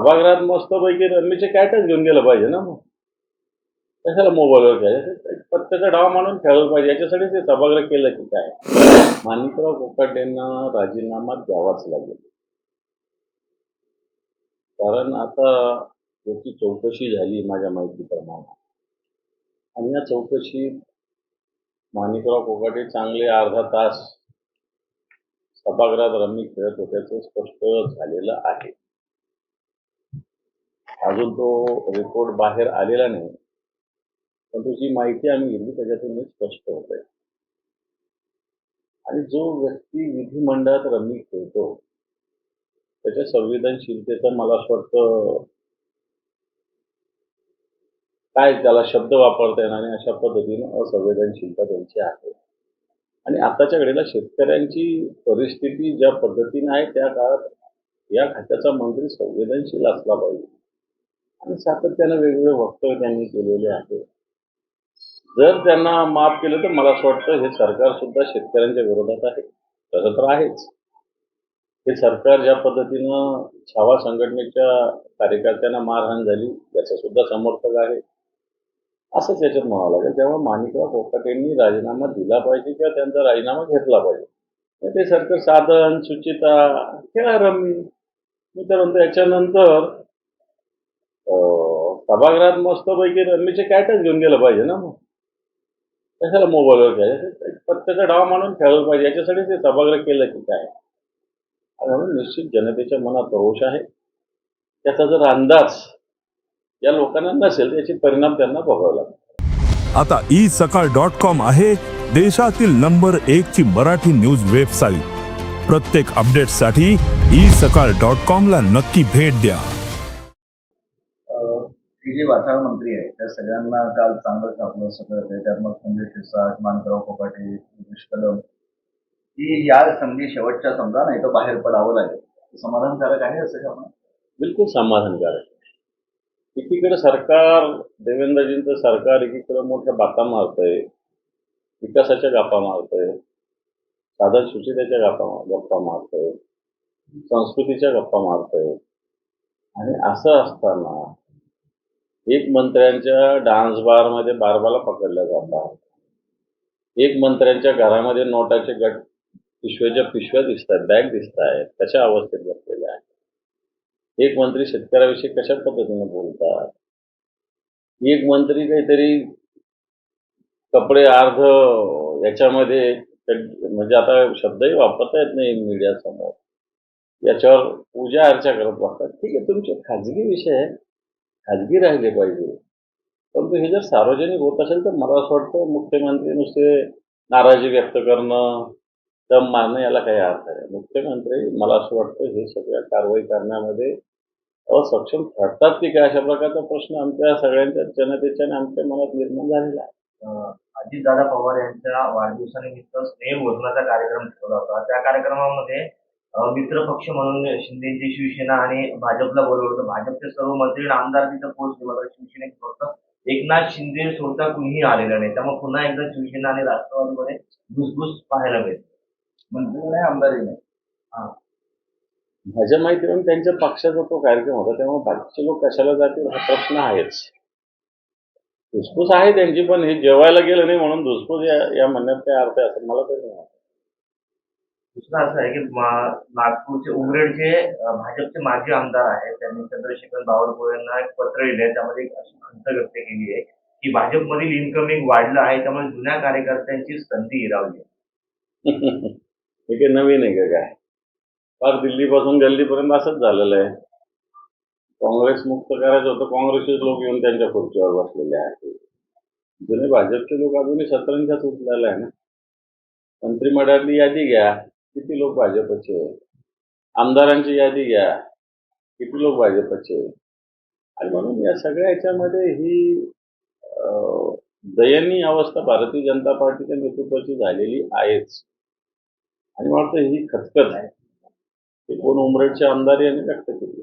सभागृहात मस्तपैकी रम्मीचे कॅटच घेऊन गेलं पाहिजे ना मग. कशाला मोबाईलवर खेळायचं? एक पत्त्याचा डाव मानून खेळलं पाहिजे. याच्यासाठी ते सभागृह केलं की काय? माणिकराव कोकाटेंना राजीनामा द्यावाच लागेल. कारण आता याची चौकशी झाली माझ्या माहितीप्रमाणे. आणि या चौकशीत माणिकराव कोकाटे चांगले अर्धा तास सभागृहात रमी खेळत होत्याचं स्पष्ट झालेलं आहे. अजून तो रिपोर्ट बाहेर आलेला नाही. पण जी माहिती आम्ही घेतली त्याच्यातून स्पष्ट होत आहे आणि जो व्यक्ती विधिमंडळात रमी खेळतो त्याच्या संवेदनशीलतेचा मला असं वाटतं काय त्याला शब्द वापरता येणार आणि अशा पद्धतीनं असंवेदनशीलता त्यांची आहे. आणि आताच्या घडीला शेतकऱ्यांची परिस्थिती ज्या पद्धतीने आहे त्या काळात या खात्याचा मंत्री संवेदनशील असला पाहिजे. आणि सातत्यानं वेगवेगळे वक्तव्य त्यांनी केलेले आहे जर त्यांना माफ केलं तर मला असं वाटतं हे सरकार सुद्धा शेतकऱ्यांच्या विरोधात आहे. तसं तर आहेच. हे सरकार ज्या पद्धतीनं छावा संघटनेच्या कार्यकर्त्यांना मारहाण झाली याचा सुद्धा समर्थक आहे. असंच याच्यात म्हणावं लागेल. त्यामुळे माणिकराव कोकाटेंनी राजीनामा दिला पाहिजे किंवा त्यांचा राजीनामा घेतला पाहिजे ते सरकार साधन सुचिता खेळा रमी. मी तर म्हणतो याच्यानंतर हो. सभागृहात मस्तपैकी रमीचे कॅटच घेऊन गेलं पाहिजे ना मग? कशाला मोबाईलवर खेळायचं? पत्त्याचा डाव मानून खेळलं पाहिजे. याच्यासाठी ते सभागृह केलं की काय? आणि म्हणून निश्चित जनतेच्या मनात रोष आहे. त्याचा जर अंदाज या लोकांना नसेल त्याचे परिणाम त्यांना बघावे लागतात आता ई सकाळ डॉट कॉम आहे देशातील नंबर एक ची मराठी न्यूज वेबसाईट प्रत्येक अपडेटसाठी ई सकाळ डॉट कॉम ला नक्की भेट द्या. हे जे वातावरण मंत्री आहे त्या सगळ्यांना काल चांगलं आपलं सगळं. ते त्यात मग संजय शिरसाट मानकराव कोपाटे योगेश कदम. की या संधी शेवटच्या समजा नाही तर बाहेर पडावं लागेल. समाधानकारक आहे असं का बिलकुल समाधानकारक एकीकडे सरकार देवेंद्रजींचं सरकार एकीकडे मोठ्या बाता मारतंय विकासाच्या गप्पा मारतंय साधन सुचितेच्या गप्पा गप्पा मारतंय संस्कृतीच्या गप्पा मारतंय. आणि असं असताना एक मंत्र्यांच्या डान्स बारमध्ये बारबाला पकडल्या जातात एक मंत्र्यांच्या घरामध्ये नोटाचे गट पिशव्याच्या पिशव्या दिसतात बॅग दिसत आहेत कशा अवस्थेत बसलेल्या आहेत? एक मंत्री शेतकऱ्याविषयी कशा पद्धतीने बोलतात? एक मंत्री काहीतरी कपडे अर्ध याच्यामध्ये म्हणजे आता शब्दही वापरता येत नाही मीडिया समोर. याच्यावर पूजा अर्चा करत बसतात. ठीक आहे तुमचे खाजगी विषय आहे. खाजगी राहिले पाहिजे. परंतु हे जर सार्वजनिक होत असेल तर मला असं वाटतं मुख्यमंत्री नुसते नाराजी व्यक्त करणं दम मारणं याला काही अर्थ आहे मुख्यमंत्री मला असं वाटतं हे सगळ्या कारवाई करण्यामध्ये असक्षम ठरतात की काय अशा प्रकारचा प्रश्न आमच्या सगळ्यांच्या जनतेच्या आणि आमच्या मनात निर्माण झालेला आहे. अजितदादा पवार यांच्या वाढदिवसानिमित्त स्नेह भोजनाचा कार्यक्रम ठेवला होता. त्या कार्यक्रमामध्ये मित्र पक्ष म्हणून शिंदेची शिवसेना आणि भाजपला बोलवलं. होतं भाजपचे सर्व मंत्री आणि आमदार तिथं पोहोचले. मात्र शिवसेनेत फक्त एकनाथ शिंदे स्वतः कुणीही आलेलं नाही. त्यामुळे पुन्हा एकदा शिवसेना आणि राष्ट्रवादीमध्ये घुसघुस पाहायला मिळते मंत्री नाही आमदारही नाही. माझ्या माहितीवरून त्यांच्या पक्षाचा तो कार्यक्रम होता. त्यामुळे बाकीचे लोक कशाला जातील हा प्रश्न आहेच. धुसफूस आहे त्यांची पण हे जेवायला गेलं नाही म्हणून धुसफूस या या म्हणण्यात काय अर्थ आहे असं मला तरी नाही वाटत. दुसरं असं आहे की नागपूरचे उमरेडचे भाजपचे माजी आमदार आहेत. त्यांनी चंद्रशेखर बावरकुळे यांना एक पत्र लिहिलंय. त्यामध्ये एक अशी खंत व्यक्त केली आहे की भाजपमधील इन्कमिंग वाढलं आहे. त्यामुळे जुन्या कार्यकर्त्यांची संधी हिरावली आहे. हे काही नवीन आहे का काय? फार दिल्लीपासून गल्लीपर्यंत असंच झालेलं आहे. काँग्रेस मुक्त करायचं होतं काँग्रेसचे लोक येऊन त्यांच्या खुर्चीवर बसलेले आहेत. जुने भाजपचे लोक अजूनही सतरंजाच उठलेले आहे ना? मंत्रिमंडळातली यादी घ्या. किती लोक भाजपचे आमदारांची यादी घ्या. किती लोक भाजपचे आणि म्हणून या सगळ्या याच्यामध्ये ही दयनीय अवस्था भारतीय जनता पार्टीच्या नेतृत्वाची झालेली आहेच. आणि मला वाटतं ही खतखत आहे. ते कोण उमरेडचे आमदार यांनी व्यक्त केली.